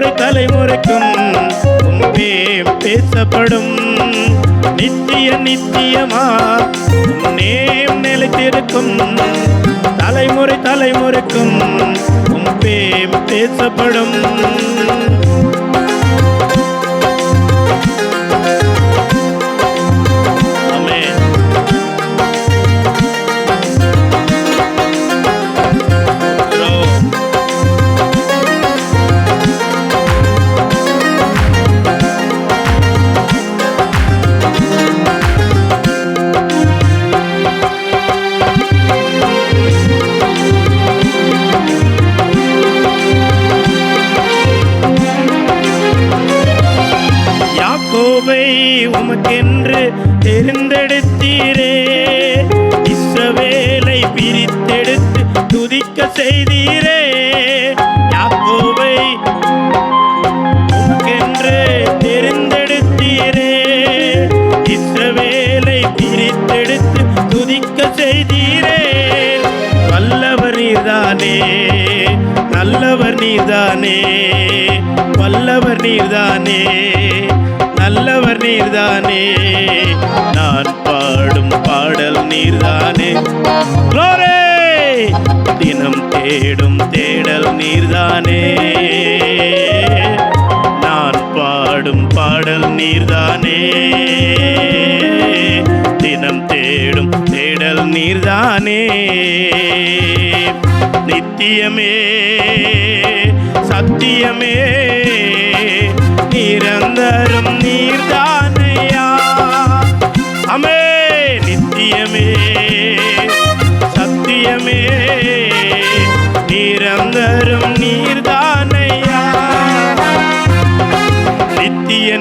தலைமுறை தலைமுறைக்கும் உம் பேசப்படும். நித்திய நித்தியமா நேம் நிலைத்திருக்கும். தலைமுறை தலைமுறைக்கும் உம் பேசப்படும். தெரிந்தெடுத்தீரே இஸ்ரவேலை பிரித்தெடுத்து துதிக்க செய்தீரே. யாக்கோவை என்று தெரிந்தெடுத்தீரே. இஸ்ரவேலை பிரித்தெடுத்து துதிக்க செய்தீரே. வல்லவர் நீர்தானே நல்லவர் நீர்தானே வல்லவர் நீர்தானே. நல்லவர் நீர்தானே. நான் பாடும் பாடல் நீர்தானே. Glory! தினம் தேடும் தேடல் நீர்தானே. நான் பாடும் பாடல் நீர்தானே. தினம் தேடும் தேடல் நீர்தானே. நித்தியமே சத்தியமே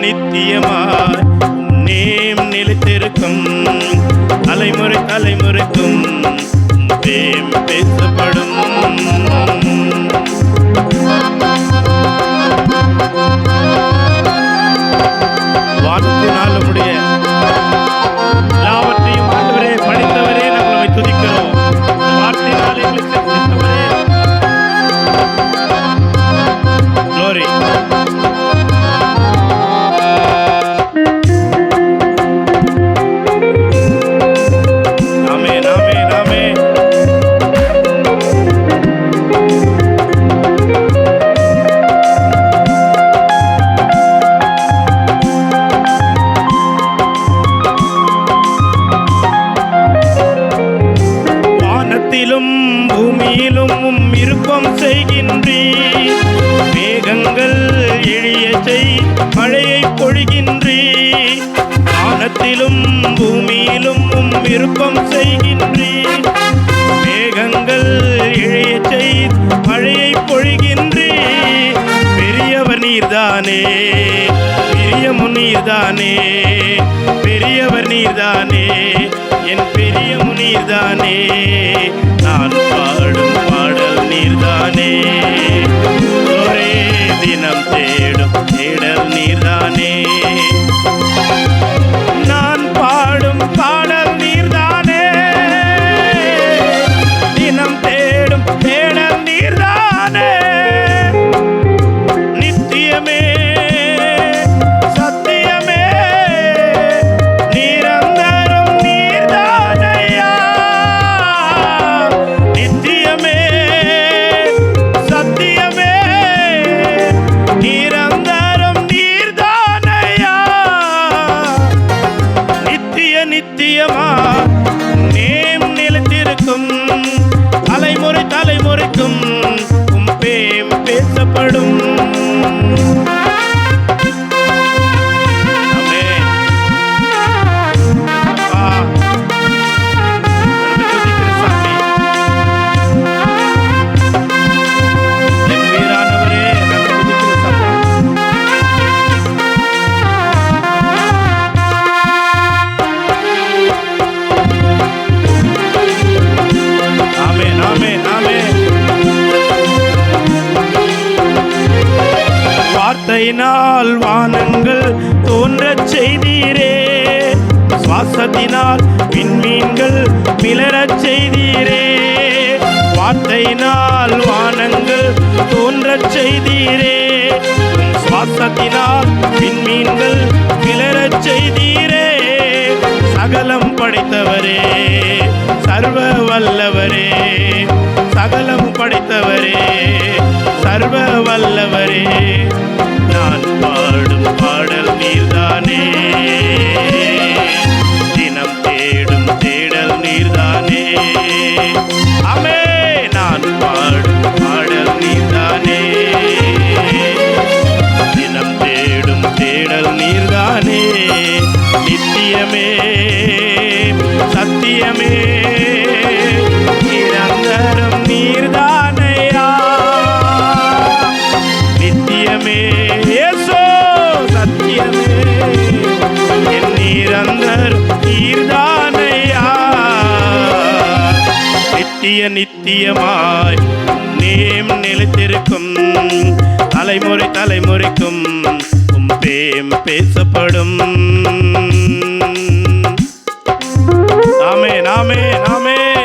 நித்தியமாய் நேம் நிலைத்திருக்கும். அலைமுறை அலைமுறைக்கும் உம் பேம் பேசப்படும். வானத்தினால் உம்முடைய வானத்திலும் பூமியிலும் விருப்பம் செய்கின்றேன். மேகங்கள் இழைய செய் மழையை பொழிகின்றீர் பெரியவர் நீர்தானே பிரியமும் நீர்தானே பெரியவர் நீர்தானே என் பெரிய முனீர்தானே நான் பாடும் பாடல் நீர்தானே ஒரே தினம் தேடும் தேடல் நீர்தானே. மிளரச் செய்தீரே. வார்த்தையினால் வானங்கள் தோன்றச் செய்தீரே. சுவாசத்தினால் விண்மீன்கள் கிளறச் செய்தீரே. சகலம் படைத்தவரே சர்வ வல்லவரே. சகலம் படைத்தவரே சர்வ வல்லவரே. நித்தியமாய் நேம் நிலைத்திருக்கும். தலைமுறை தலைமுறைக்கும் பேம் பேசப்படும். ஆமே நாமே நாமே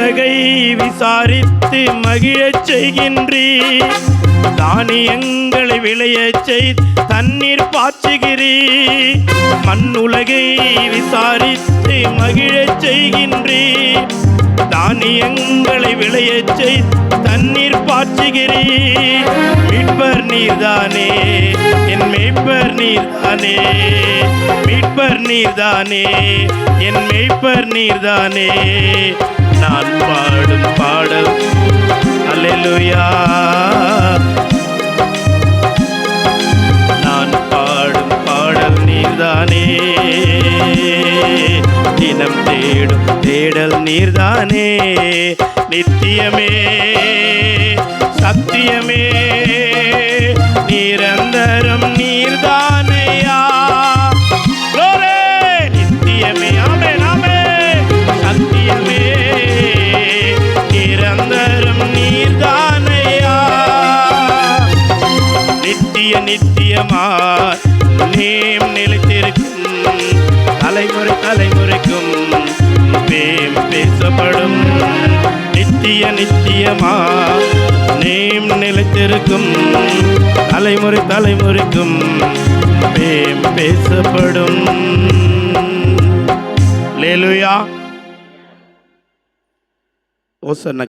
உலகை விசாரித்து மகிழச் செய்கின்றீ தானியங்களை விளையச் செய் தண்ணீர் பாய்ச்சுகிறீ மண்ணுலகை விசாரித்து மகிழச் செய்கின்றீ தானியங்களை விளையச் செய் தண்ணீர் பாய்ச்சுகிறீ மீட்பர் நீர்தானே என் மேய்ப்பர் நீர்தானே. மீட்பர் நீர்தானே என் மேய்ப்பர் நீர்தானே. நான் பாடும் பாடல். அல்லேலூயா. நான் பாடும் பாடல் நீர்தானே. தினம் தேடும் தேடல் நீர்தானே. நித்தியமே சத்தியமே. நிரந்தரம் நீர்தான் நித்திய நித்தியமா? நேம் நிலைத்திருக்கும். தலைமுறை தலைமுறைக்கும் பேம் பேசப்படும். லேலுயா. ஓசன